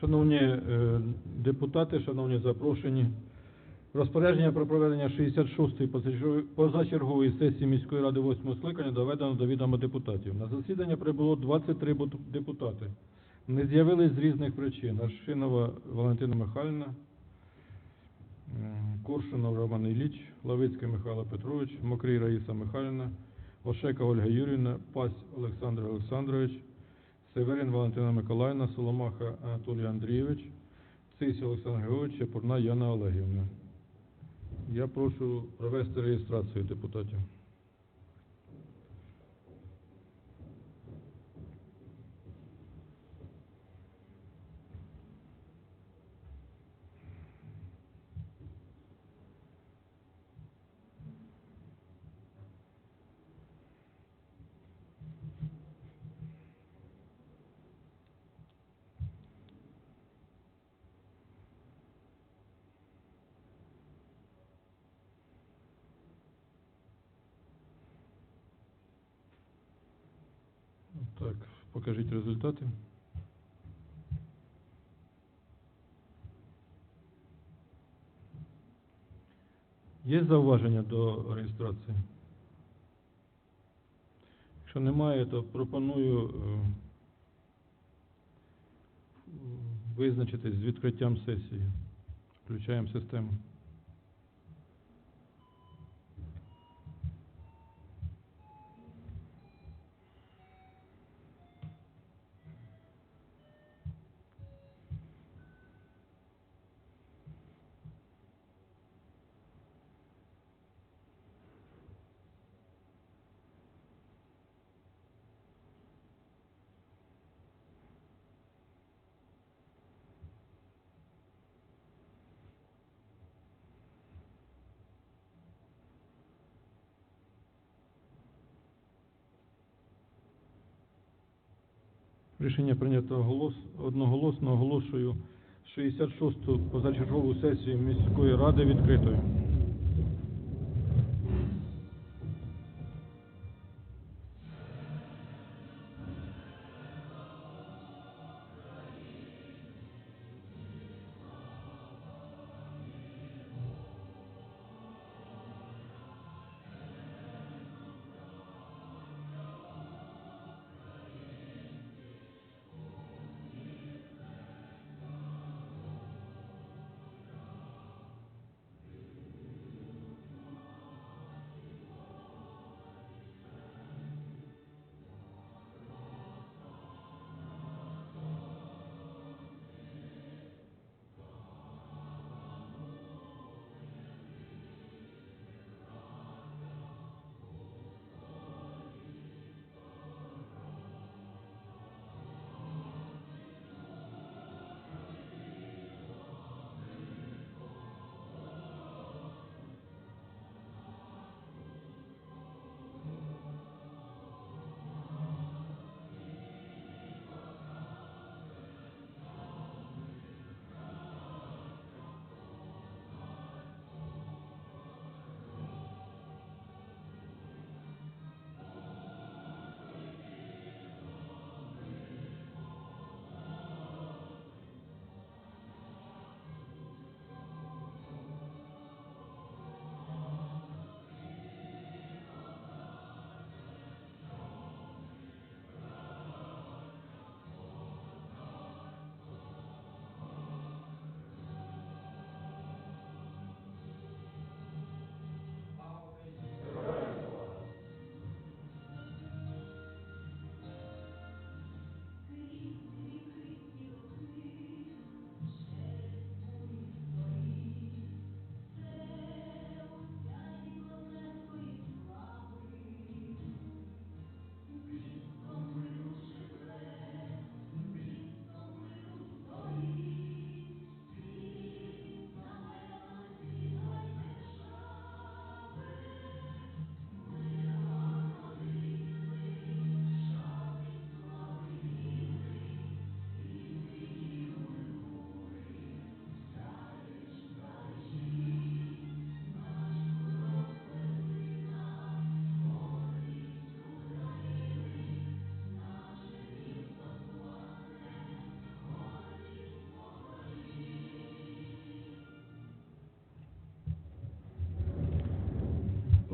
Шановні е, депутати, шановні запрошені, розпорядження про проведення 66-ї позачергової- сесії міської ради 8 скликання доведено до відома депутатів. На засідання прибуло 23 депутати. Не з'явились з різних причин. Аршинова Валентина Михайлівна, Коршунов Роман Ілліч, Лавицький Михайло Петрович, Мокрий Раїса Михайлівна, Ошека Ольга Юрівна, Пась Олександр Олександрович, Северин Валентина Миколаївна, Соломаха Анатолій Андрійович, Цись Олександр Георгійович, Чепурна Яна Олегівна. Я прошу провести реєстрацію депутатів. Так, покажіть результати. Є зауваження до реєстрації? Якщо немає, то пропоную е, визначитись з відкриттям сесії. Включаємо систему. Рішення прийнято голос, одноголосно оголошую 66-ту позачергову сесію міської ради відкритою.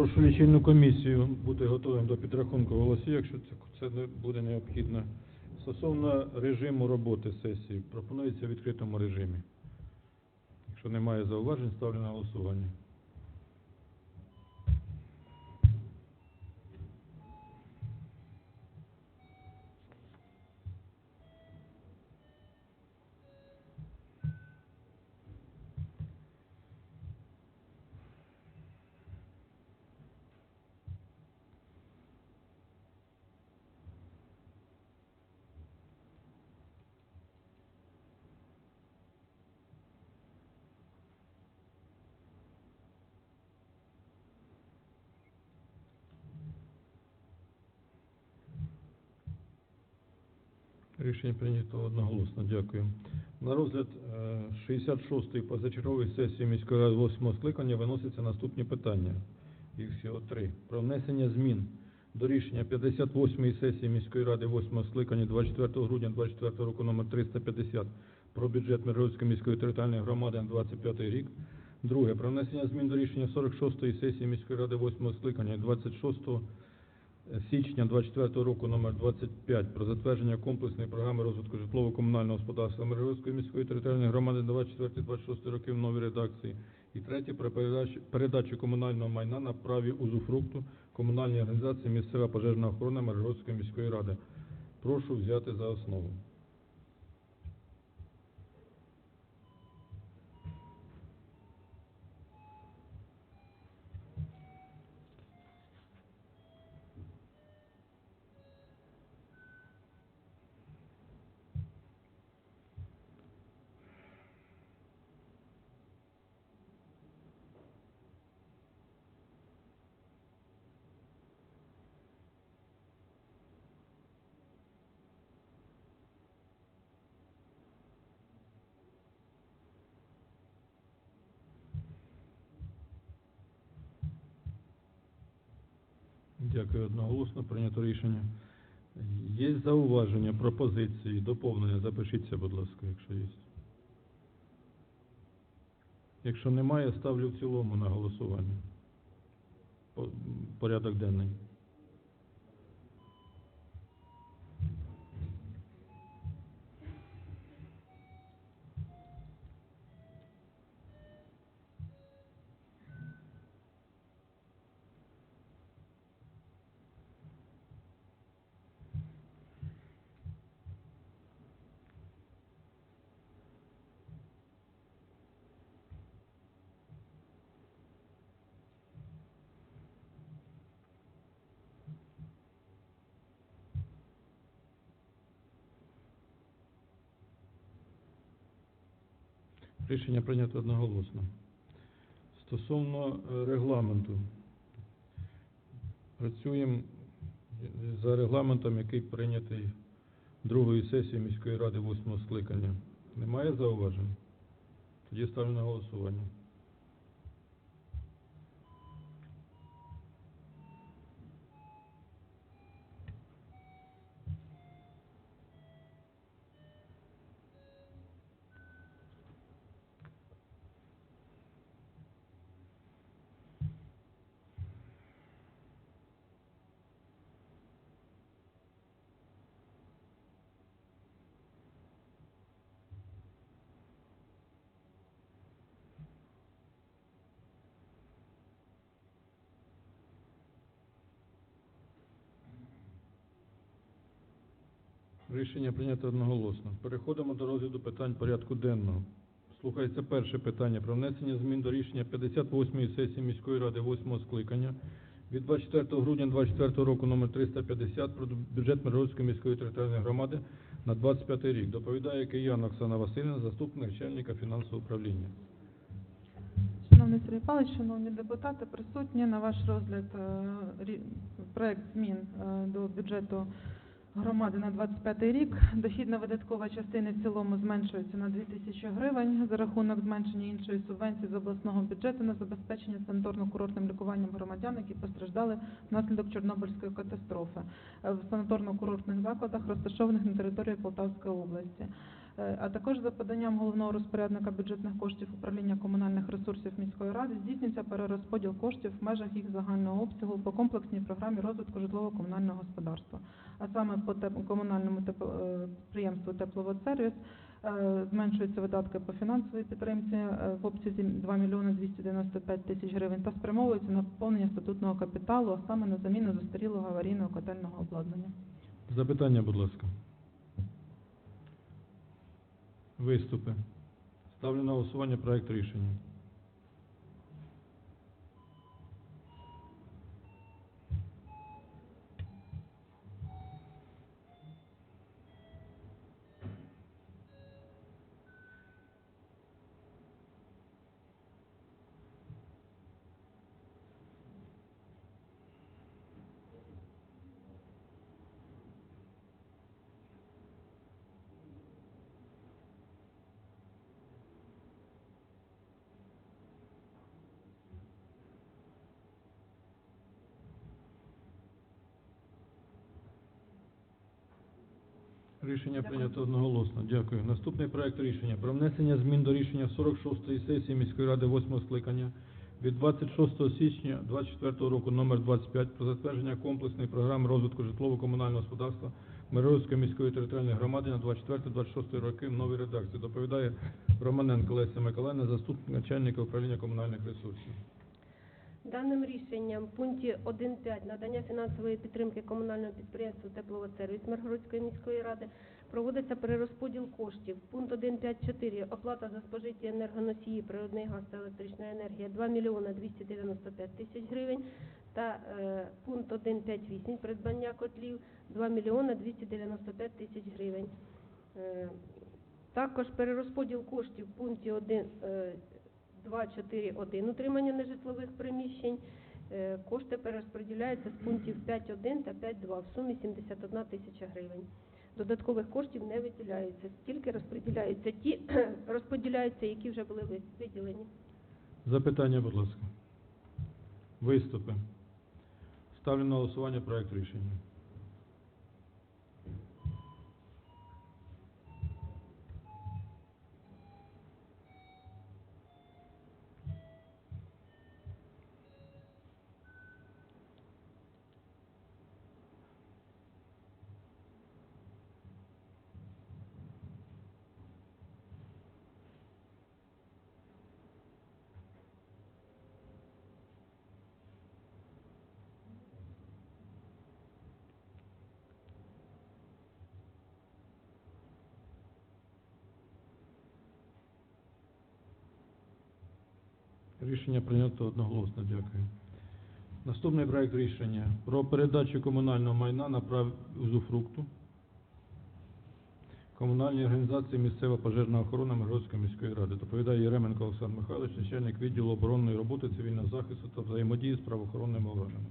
Прошу лічильну комісію бути готовим до підрахунку голосів, якщо це, буде необхідно. Стосовно режиму роботи сесії, пропонується в відкритому режимі. Якщо немає зауважень, ставлю на голосування. Рішення прийнято одноголосно. Дякую. На розгляд е, 66-ї позачергової сесії міської ради 8 скликання виносяться наступні питання. Їх всього три. Про внесення змін до рішення 58-ї сесії міської ради 8 скликання 24 грудня 24 року номер 350 про бюджет Миргородської міської територіальної громади на 25 рік. Друге. Про внесення змін до рішення 46-ї сесії міської ради 8 скликання 26 січня 24 року номер 25 про затвердження комплексної програми розвитку житлово-комунального господарства Миргородської міської територіальної громади на 24-26 років в новій редакції. І третє про передачу, комунального майна на праві узуфрукту комунальній організації місцева пожежна охорона Миргородської міської ради. Прошу взяти за основу. Дякую одноголосно. Прийнято рішення. Є зауваження, пропозиції, доповнення? Запишіться, будь ласка, якщо є. Якщо немає, ставлю в цілому на голосування. Порядок денний. Рішення прийнято одноголосно. Стосовно е, регламенту. Працюємо за регламентом, який прийнятий другої сесії міської ради восьмого скликання. Немає зауважень? Тоді ставлю на голосування. Рішення прийнято одноголосно. Переходимо до розгляду питань порядку денного. Слухається перше питання про внесення змін до рішення 58-ї сесії міської ради 8 скликання від 24 грудня 2024 року номер 350 про бюджет Миргородської міської територіальної громади на 25 рік. Доповідає Киян Оксана Васильівна, заступник начальника фінансового управління. Шановний Сергій Павлович, шановні депутати, присутні на ваш розгляд е, проект змін е, до бюджету громади на 25 рік. Дохідна видаткова частина в цілому зменшується на 2 тисячі гривень за рахунок зменшення іншої субвенції з обласного бюджету на забезпечення санаторно-курортним лікуванням громадян, які постраждали внаслідок Чорнобильської катастрофи в санаторно-курортних закладах, розташованих на території Полтавської області. Е, А також за поданням головного розпорядника бюджетних коштів управління комунальних ресурсів міської ради здійснюється перерозподіл коштів в межах їх загального обсягу по комплексній програмі розвитку житлово-комунального господарства. А саме по комунальному е, підприємству Тепловодсервіс е, зменшуються видатки по фінансовій підтримці в обсязі 2 мільйони 295 тисяч гривень та спрямовуються на поповнення статутного капіталу, а саме на заміну застарілого аварійного котельного обладнання. Запитання, будь ласка. Виступи. Ставлю на голосування проект рішення. Рішення прийнято одноголосно. Дякую. Наступний проект рішення про внесення змін до рішення 46-ї сесії міської ради 8 скликання від 26 січня 2024 року номер 25 про затвердження комплексної програми розвитку житлово-комунального господарства Миргородської міської територіальної громади на 24-26 роки в новій редакції. Доповідає Романенко Леся Миколаївна, заступник начальника управління комунальних ресурсів. Даним рішенням в пункті 1.5 надання фінансової підтримки комунальному підприємству «Тепловодсервіс» Миргородської міської ради проводиться перерозподіл коштів. Пункт 1.5.4 оплата за спожиті енергоносії, природний газ та електрична енергія 2 мільйона 295 тисяч гривень та е, пункт 1.5.8 придбання котлів 2 мільйона 295 тисяч гривень. Е, також перерозподіл коштів в пункті 1, е, 2.4.1 утримання нежитлових приміщень. Е, Кошти перерозподіляються з пунктів 5.1 та 5.2 в сумі 71 тисяча гривень. Додаткових коштів не виділяється, тільки розподіляються ті, розподіляються, які вже були виділені. Запитання, будь ласка. Виступи. Ставлю на голосування проект рішення. Рішення прийнято одноголосно. Дякую. Наступний проект рішення про передачу комунального майна на право узуфрукту комунальній організації місцева пожежна охорона Миргородської міської ради. Доповідає Єременко Олександр Михайлович, начальник відділу оборонної роботи, цивільного захисту та взаємодії з правоохоронними органами.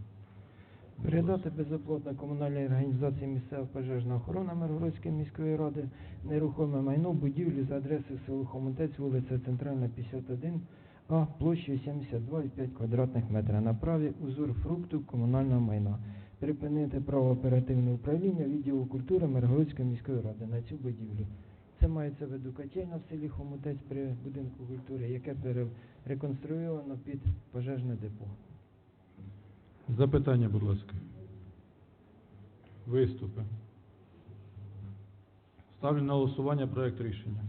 Передати безоплатно комунальній організації місцева пожежна охорона Миргородської міської ради нерухоме майно будівлі за адресою село Хомутець, вулиця Центральна, 51, а площею 72,5 квадратних метра на праві узор фрукту комунального майна. Припинити право оперативного управління відділу культури Миргородської міської ради на цю будівлю. Це мається в виду котельна в селі Хомутець при будинку культури, яке перереконструйовано під пожежне депо. Запитання, будь ласка. Виступи. Ставлю на голосування проект рішення.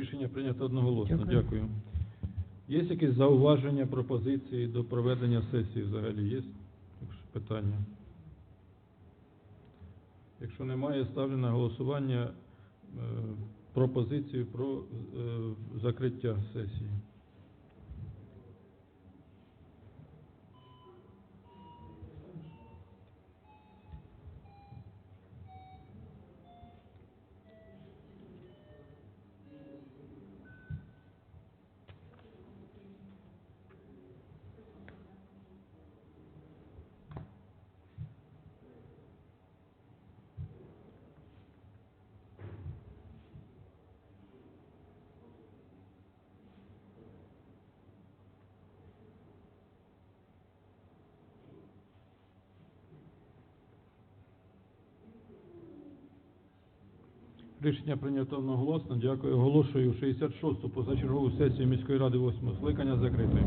Рішення прийнято одноголосно. Дякую. Дякую. Є якісь зауваження, пропозиції до проведення сесії взагалі? Є питання? Якщо немає, ставлю на голосування е, пропозицію про е, закриття сесії. Рішення прийнято одноголосно. Дякую. Оголошую 66-ту позачергову сесію міської ради 8 скликання закритою.